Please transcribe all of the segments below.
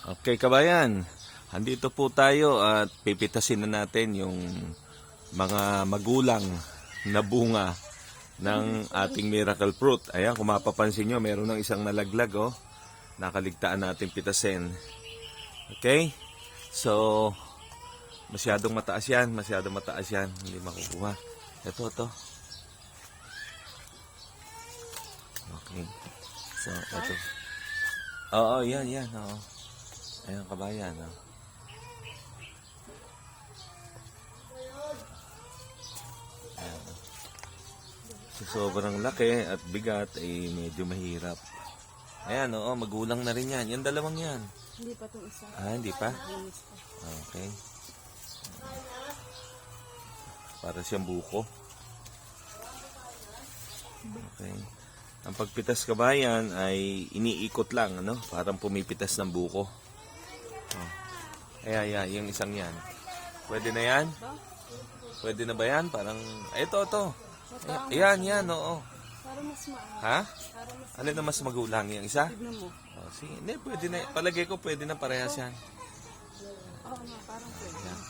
Okay, kabayan. Andito po tayo at pipitasin na natin yung mga magulang na bunga ng ating miracle fruit. Ayan, kung mapapansin nyo, meron ng isang nalaglag, oh. Nakaligtaan natin pitasin. Okay? So, masyadong mataas yan. Masyadong mataas yan. Hindi makukuha. Ito, ito. Okay. So, ito. Oo, yan, yan. Oo. Ayan, kabayan. Oh. Ayan. So, sobrang laki at bigat ay medyo mahirap. Ayan, oo, magulang na rin yan. Yung dalawang yan. Hindi pa itong isa. Ah, hindi pa. Okay. Para siyang buko. Okay. Ang pagpitas kabayan ay iniikot lang, ano? Parang pumipitas ng buko. Oh. Ayan, ayan, yung isang yan. Pwede na yan? Pwede na ba yan? Parang, ay, ito, ito. Ayan, yan, oo. Para mas maano. Ha? Ano na mas magulang yung isa? tignan mo. Oh, sige, hindi, pwede na. Palagay ko, pwede na parehas yan. Oo nga, parang pwede. Yan.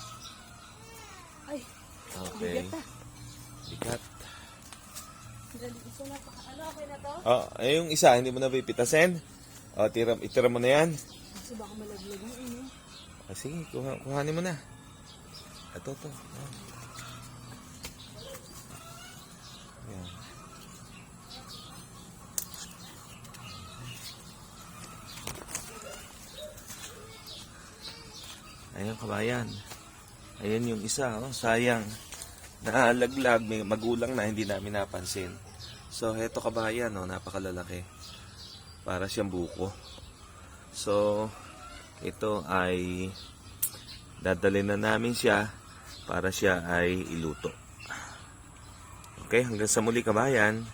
Ay, Okay. bigat ah. Bigat. Na. Ano, okay na to? Oh, ay yung isa, hindi mo na pipitasin? O, tira, itira mo na yan. Kasi baka malaglag mo, ano? Ah, sige, kuha, kuhanin mo na. Ito, ito. Yan. Yan. Ayan, kabayan. Ayan yung isa, oh, sayang. Nalaglag, may magulang na, hindi namin napansin. So, heto kabayan, oh, napakalalaki. Para siyang buko. So, ito ay dadalhin na namin siya para siya ay iluto. Okay, hanggang sa muli kabayan.